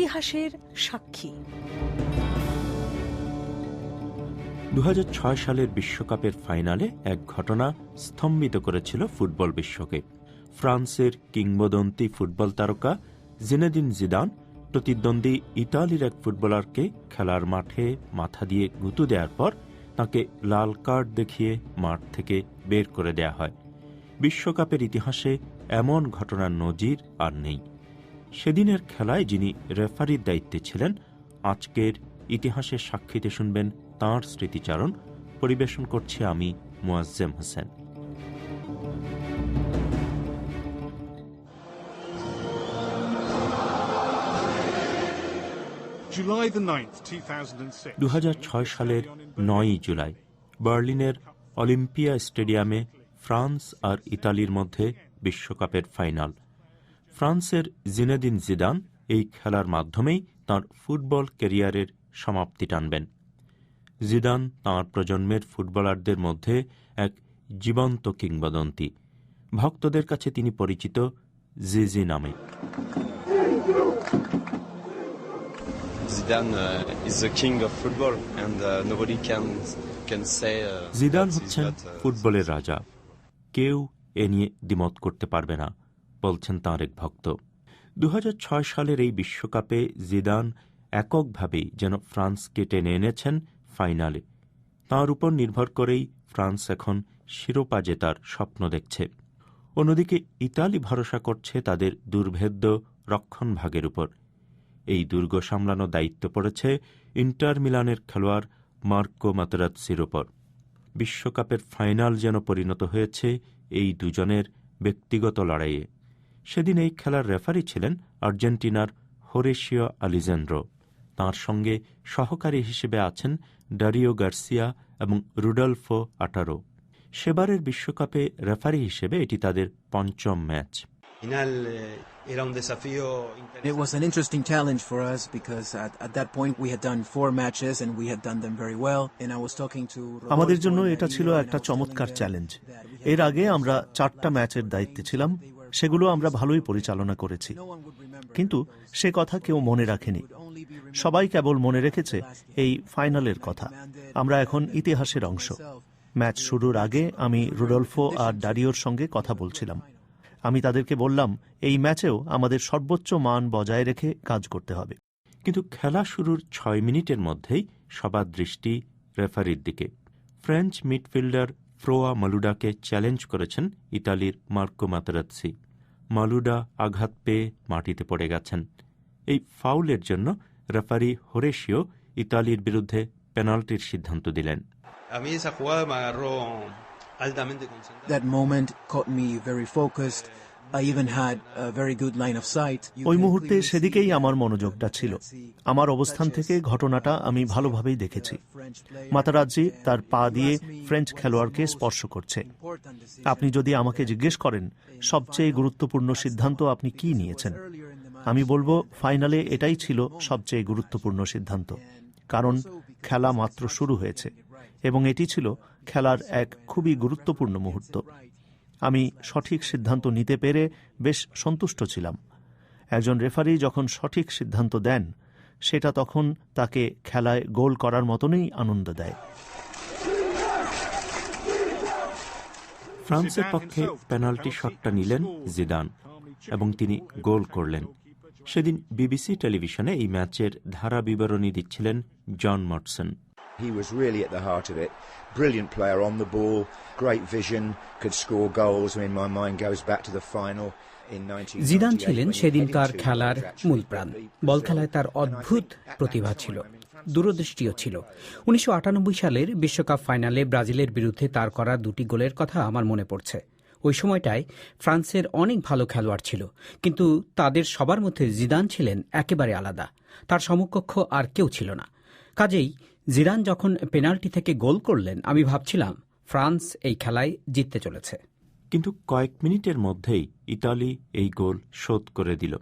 ইতিহাসের সাক্ষী। দু হাজার ছয় সালের বিশ্বকাপের ফাইনালে এক ঘটনা স্তম্ভিত করেছিল ফুটবল বিশ্বকে। ফ্রান্সের কিংবদন্তি ফুটবল তারকা জিনেদিন জিদান প্রতিদ্বন্দ্বী ইতালির এক ফুটবলারকে খেলার মাঠে মাথা দিয়ে গুঁতো দেওয়ার পর তাকে লাল কার্ড দেখিয়ে মাঠ থেকে বের করে দেয়া হয়। বিশ্বকাপের ইতিহাসে এমন ঘটনার নজির আর নেই। সেদিনের খেলায় যিনি রেফারির দায়িত্বে ছিলেন আজকের ইতিহাসের সাক্ষীতে শুনবেন তাঁর স্মৃতিচারণ। পরিবেশন করছি আমি Moazzem Hossain. July the 9th, 2006. দু সালের নয়ই জুলাই বার্লিনের অলিম্পিয়া স্টেডিয়ামে ফ্রান্স আর ইতালির মধ্যে বিশ্বকাপের ফাইনাল। ফ্রান্সের জিনেদিন জিদান এই খেলার মাধ্যমেই তার ফুটবল ক্যারিয়ারের সমাপ্তি টানবেন। জিদান তাঁর প্রজন্মের ফুটবলারদের মধ্যে এক জীবন্ত কিংবদন্তি। ভক্তদের কাছে তিনি পরিচিত জিজি নামে। Uh, uh. Uh, জিদান হচ্ছেন ফুটবলের রাজা। কেউ এ নিয়ে দ্বিমত করতে পারবে না। বলছেন তাঁর এক ভক্ত। দু হাজার ছয় সালের এই বিশ্বকাপে জিদান এককভাবেই যেন ফ্রান্সকে টেনে এনেছেন ফাইনালে। তাঁর উপর নির্ভর করেই ফ্রান্স এখন শিরোপা জেতার স্বপ্ন দেখছে। অন্যদিকে ইতালি ভরসা করছে তাদের দুর্ভেদ্য রক্ষণভাগের উপর। এই দুর্গ সামলানো দায়িত্ব পড়েছে ইন্টার মিলানের খেলোয়াড় মার্কো মাতেরাৎসির ওপর বিশ্বকাপের ফাইনাল যেন পরিণত হয়েছে এই দুজনের ব্যক্তিগত লড়াইয়ে। সেদিন এই খেলার রেফারি ছিলেন আর্জেন্টিনার হোরেশিও আলিজেন্ড্রো তাঁর সঙ্গে সহকারী হিসেবে আছেন ডারিও গার্সিয়া এবং রুডলফো আটারো সেবারের বিশ্বকাপে রেফারি হিসেবে এটি তাদের পঞ্চম match eh, It was an interesting challenge for us because at, at that point we had done four matches and we had done them very well. And I was talking to Rodolfo আমাদের জন্য and এটা Darío ছিল and I একটা was চমৎকার telling them challenge that we had এর done আগে আমরা চারটা ম্যাচের দায়িত্বে ছিলাম সেগুলো আমরা ভালোই পরিচালনা করেছি। কিন্তু সে কথা কেউ মনে রাখেনি। সবাই কেবল মনে রেখেছে. এই ফাইনালের কথা। আমরা এখন ইতিহাসের অংশ। ম্যাচ শুরুর আগে আমি রুডলফো আর ডারিওর সঙ্গে কথা বলছিলাম। আমি তাদেরকে বললাম এই ম্যাচেও আমাদের সর্বোচ্চ মান বজায় রেখে কাজ করতে হবে। কিন্তু খেলা শুরুর ছয় মিনিটের মধ্যেই সবার দৃষ্টি রেফারির দিকে। ফ্রেঞ্চ মিডফিল্ডার ফ্রোয়া মালুডাকে চ্যালেঞ্জ করেছেন ইতালির মার্কো মাতারাৎসি মালুডা আঘাত পেয়ে মাটিতে পড়ে গেছেন এই ফাউলের জন্য রেফারি হোরেশিও ইতালির বিরুদ্ধে পেনাল্টির সিদ্ধান্ত দিলেন. That moment caught me very focused. ওই মুহূর্তে সেদিকেই আমার মনোযোগটা ছিল। আমার অবস্থান থেকে ঘটনাটা আমি ভালোভাবেই দেখেছি। মাতারাজ্জি তার পা দিয়ে ফ্রেঞ্চ খেলোয়াড়কে স্পর্শ করছে। আপনি যদি আমাকে জিজ্ঞেস করেন সবচেয়ে গুরুত্বপূর্ণ সিদ্ধান্ত আপনি কি নিয়েছেন? আমি বলব ফাইনালে এটাই ছিল সবচেয়ে গুরুত্বপূর্ণ সিদ্ধান্ত। কারণ খেলা মাত্র শুরু হয়েছে এবং এটি ছিল খেলার এক খুবই গুরুত্বপূর্ণ মুহূর্ত। আমি সঠিক সিদ্ধান্ত নিতে পেরে বেশ সন্তুষ্ট ছিলাম। একজন রেফারি যখন সঠিক সিদ্ধান্ত দেন, সেটা তখন তাকে খেলায় গোল করার মতনই আনন্দ দেয়। ফ্রান্সের পক্ষে পেনাল্টি শটটা নিলেন জিদান এবং তিনি গোল করলেন। সেদিন বিবিসি টেলিভিশনে এই ম্যাচের ধারা বিবরণী দিচ্ছিলেন John Motson. He was really at the heart of it. Brilliant player on the ball, great vision, could score goals. I mean, my mind goes back to the final. Zidane ছিলেন সেদিনকার খেলার মূল প্রাণ বল খেলায় তার অদ্ভুত প্রতিভা ছিল দূরদৃষ্টিও ছিল উনিশশো আটানব্বই সালের বিশ্বকাপ ফাইনালে ব্রাজিলের বিরুদ্ধে তার করা দুটি গোলের কথা আমার মনে পড়ছে ওই সময়টায় ফ্রান্সের অনেক ভালো খেলোয়াড় ছিল কিন্তু তাদের সবার মধ্যে জিদান ছিলেন একেবারে আলাদা তার সমকক্ষ আর কেউ ছিল না কাজেই জিদান যখন পেনাল্টি থেকে গোল করলেন, আমি ভাবছিলাম, ফ্রান্স এই খেলায় জিততে চলেছে। কিন্তু কয়েক মিনিটের মধ্যেই ইতালি এই গোল শোধ করে দিল।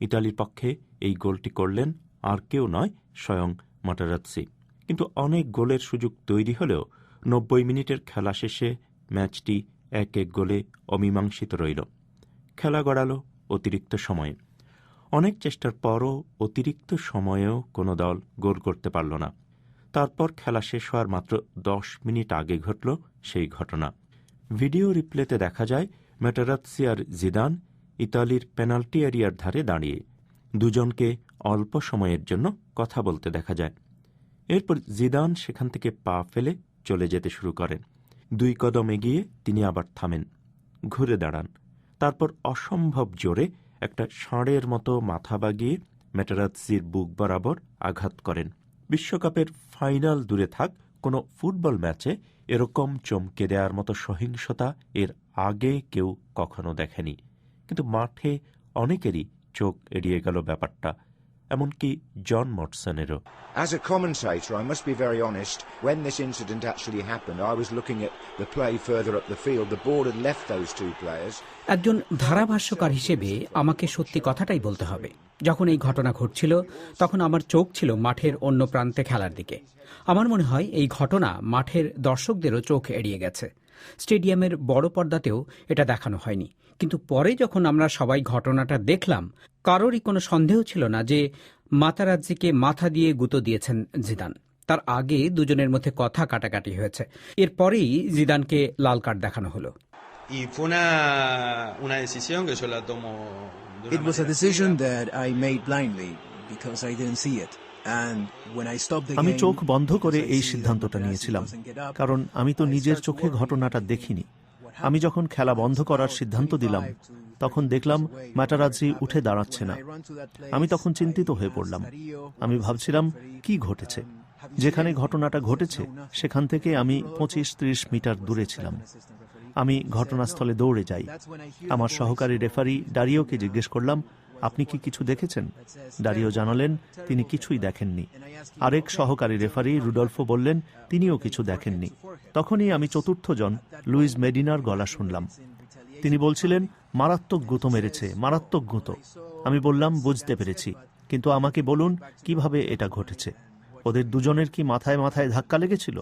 ইতালির পক্ষে এই গোলটি করলেন আর কেউ নয়, স্বয়ং মাটারাৎসি কিন্তু অনেক গোলের সুযোগ তৈরি হলেও নব্বই মিনিটের খেলা শেষে ম্যাচটি এক এক গোলে অমীমাংসিত রইল। খেলা গড়াল অতিরিক্ত সময়ে। অনেক চেষ্টার পরও অতিরিক্ত সময়েও কোনো দল গোল করতে পারল না। তারপর খেলা শেষ হওয়ার মাত্র দশ মিনিট আগে ঘটল সেই ঘটনা। ভিডিও রিপ্লেতে দেখা যায় মেটারাৎসি আর জিদান ইতালির পেনাল্টি এরিয়ার ধারে দাঁড়িয়ে দুজনকে অল্প সময়ের জন্য কথা বলতে দেখা যায়। এরপর জিদান সেখান থেকে পা ফেলে চলে যেতে শুরু করেন দুই কদম এগিয়ে তিনি আবার থামেন, ঘুরে দাঁড়ান। তারপর অসম্ভব জোরে একটা ষাঁড়ের মতো মাথা বাগিয়ে মেটারাৎসির বুক বরাবর আঘাত করেন। বিশ্বকাপের ফাইনাল দূরে থাক কোনো ফুটবল ম্যাচে এরকম চমকে দেওয়ার মতো সহিংসতা এর আগে কেউ কখনো দেখেনি কিন্তু মাঠে অনেকেরই চোখ এড়িয়ে গেল ব্যাপারটা এমনকি জন মটসনেরও As a commentator, I must be very honest, when this incident actually happened, I was looking at the play further up the field. The ball had left those two players. একজন ধারাভাষ্যকার হিসেবে আমাকে সত্যি কথাটাই বলতে হবে যখন এই ঘটনা ঘটছিল, তখন আমার চোখ ছিল মাঠের অন্য প্রান্তে খেলার দিকে। আমার মনে হয় এই ঘটনা মাঠের দর্শকদেরও চোখ এড়িয়ে গেছে। স্টেডিয়ামের বড় পর্দাতেও এটা দেখানো হয়নি। কিন্তু পরে যখন আমরা সবাই ঘটনাটা দেখলাম, কারোরই কোনো সন্দেহ ছিল না যে মাতারাজ্জিকে মাথা দিয়ে গুঁতো দিয়েছেন জিদান। তার আগে দুজনের মধ্যে কথা কাটাকাটি হয়েছে। এরপরেই জিদানকে লাল কার্ড দেখানো হলো। It was a decision that I made blindly because I didn't see it. And when I stopped the আমি game, চোখ বন্ধ করে এই সিদ্ধান্তটা নিয়েছিলাম কারণ আমি তো I নিজের চোখে ঘটনাটা দেখিনি। আমি. যখন খেলা বন্ধ করার সিদ্ধান্ত দিলাম তখন দেখলাম ম্যাটারাজ্জি উঠে দাঁড়াচ্ছে না। আমি তখন চিন্তিত হয়ে পড়লাম। আমি ভাবছিলাম কি ঘটেছে? যেখানে ঘটনাটা ঘটেছে সেখান থেকে আমি পঁচিশ ত্রিশ মিটার দূরে ছিলাম। আমি ঘটনাস্থলে দৌড়ে যাই। আমার সহকারী রেফারি ডারিওকে জিজ্ঞেস করলাম, আপনি কি কিছু দেখেছেন? ডারিও জানালেন, তিনি কিছুই দেখেননি। আরেক সহকারী রেফারি রুডলফো বললেন, তিনিও কিছু দেখেননি। তখনই আমি চতুর্থ জন লুইস মেডিনার গলা শুনলাম। তিনি বলছিলেন, মারাত্মক গুঁতো মেরেছে, মারাত্মক গুঁতো। আমি বললাম, বুঝতে পেরেছি। কিন্তু আমাকে বলুন, কীভাবে এটা ঘটেছে? ওদের দুজনের কি মাথায় মাথায় ধাক্কা লেগেছিল?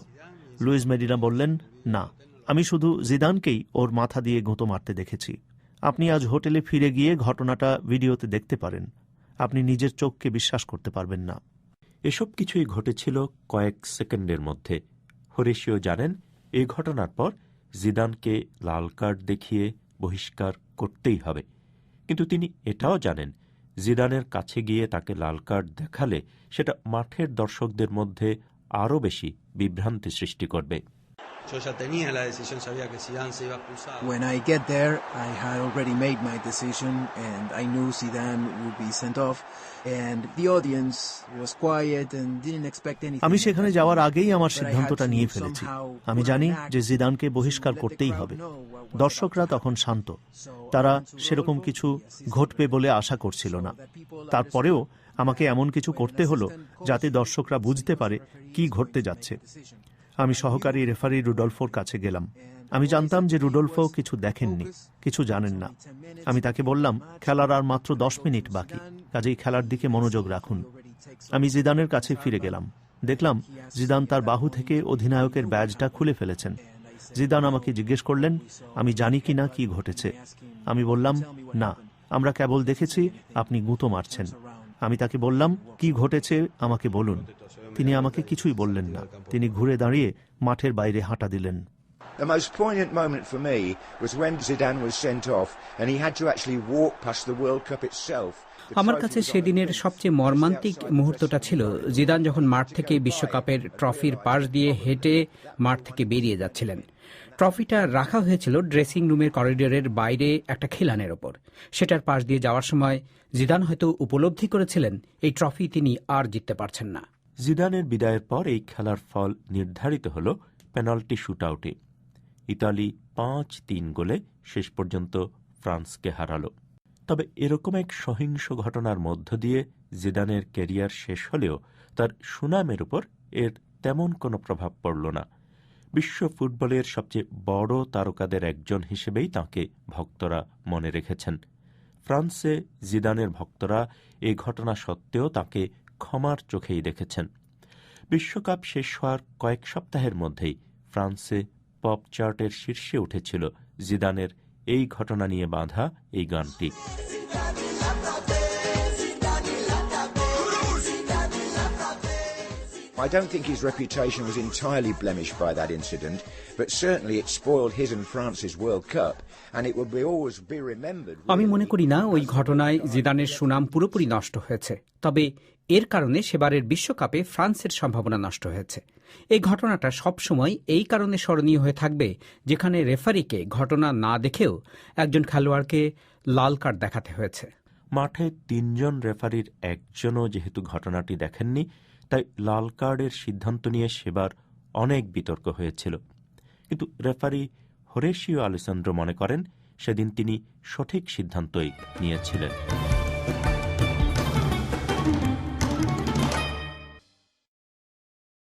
লুইস মেডিনা বললেন, না। আমি শুধু জিদানকেই ওর মাথা দিয়ে গুঁতো মারতে দেখেছি। আপনি আজ হোটেলে ফিরে গিয়ে ঘটনাটা ভিডিওতে দেখতে পারেন। আপনি নিজের চোখকে বিশ্বাস করতে পারবেন না। এসব কিছুই ঘটেছিল কয়েক সেকেন্ডের মধ্যে। হরেশিও জানেন, এই ঘটনার পর জিদানকে লাল কার্ড দেখিয়ে বহিষ্কার করতেই হবে। কিন্তু তিনি এটাও জানেন, জিদানের কাছে গিয়ে তাকে লাল কার্ড দেখালে সেটা মাঠের দর্শকদের মধ্যে আরও বেশি বিভ্রান্তি সৃষ্টি করবে। Yo ya tenía la decisión, sabía que Zidane se iba a expulsar. When I get there, I had already made my decision, and I knew Zidane would be sent off, and the audience was quiet and didn't expect anything. আমি সেখানে যাওয়ার আগেই আমার সিদ্ধান্তটা নিয়ে ফেলেছি আমি জানি যে জিদানকে বহিষ্কার করতেই হবে দর্শকরা তখন. শান্ত তারা সেরকম কিছু ঘটবে বলে আশা করছিল না তারপরেও আমাকে এমন কিছু করতে হলো যাতে দর্শকরা বুঝতে পারে কি ঘটতে যাচ্ছে. আমি সহকারী রেফারি রুডলফোর কাছে গেলাম। আমি জানতাম যে রুডলফো কিছু দেখেননি, কিছু জানেন না। আমি তাকে বললাম, খেলার আর মাত্র দশ মিনিট বাকি, কাজেই খেলার দিকে মনোযোগ রাখুন। আমি জিদানের কাছে ফিরে গেলাম। দেখলাম, জিদান তার বাহু থেকে অধিনায়কের ব্যাজটা খুলে ফেলেছেন। জিদান আমাকে জিজ্ঞেস করলেন, আমি জানি কি না কি ঘটেছে? আমি বললাম, না, আমরা কেবল দেখেছি আপনি গুঁতো মারছেন। আমি তাকে বললাম কি ঘটেছে আমাকে বলুন তিনি আমাকে কিছুই বললেন না তিনি ঘুরে দাঁড়িয়ে মাঠের বাইরে হাঁটা দিলেন The most poignant moment for me was when Zidane was sent off and he had to actually walk past the World Cup itself. আমার কাছে সেদিনের সবচেয়ে মর্মান্তিক মুহূর্তটা ছিল, জিদান যখন মাঠ থেকে বিশ্বকাপের ট্রফির পাশ দিয়ে হেঁটে মাঠ থেকে বেরিয়ে যাচ্ছিলেন। ট্রফিটা রাখা হয়েছিল ড্রেসিং রুমের করিডোরের বাইরে একটা খিলানের ওপর। সেটার পাশ দিয়ে যাওয়ার সময় জিদান হয়তো উপলব্ধি করেছিলেন, এই ট্রফি তিনি আর জিততে পারছেন না। জিদানের বিদায়ের পর এই খেলার ফল নির্ধারিত হল পেনাল্টি শুটআউটে। ইতালি পাঁচ তিন গোলে শেষ পর্যন্ত ফ্রান্সকে হারালো। তবে এরকম এক সহিংস ঘটনার মধ্য দিয়ে জিদানের ক্যারিয়ার শেষ হলেও তার সুনামের উপর এর তেমন কোনো প্রভাব পড়ল না। বিশ্ব ফুটবলের সবচেয়ে বড় তারকাদের একজন হিসেবেই তাঁকে ভক্তরা মনে রেখেছেন। ফ্রান্সে জিদানের ভক্তরা এ ঘটনা সত্ত্বেও তাকে ক্ষমার চোখেই দেখেছেন। বিশ্বকাপ শেষ হওয়ার কয়েক সপ্তাহের মধ্যেই ফ্রান্সে পপ চার্টের শীর্ষে উঠেছিল জিদানের এই ঘটনা নিয়ে বাঁধা এই গানটি I don't think his reputation was entirely blemished by that incident, but certainly it spoiled his and France's World Cup, and it will be always be remembered. আমি মনে করি না ওই ঘটনায় জিদানের সুনাম পুরোপুরি নষ্ট হয়েছে তবে এর কারণে সেবারের বিশ্বকাপে ফ্রান্সের সম্ভাবনা নষ্ট হয়েছে। এই ঘটনাটা সবসময় এই কারণে স্মরণীয় হয়ে থাকবে, যেখানে রেফারিকে ঘটনা না দেখেও একজন খেলোয়াড়কে লাল কার্ড দেখাতে হয়েছে। মাঠে তিনজন রেফারির একজনও যেহেতু ঘটনাটি দেখেননি, তাই লাল কার্ডের সিদ্ধান্ত নিয়ে সেবার অনেক বিতর্ক হয়েছিল। কিন্তু রেফারি হরেশিও আলেসান্দ্র মনে করেন, সেদিন তিনি সঠিক সিদ্ধান্তই নিয়েছিলেন।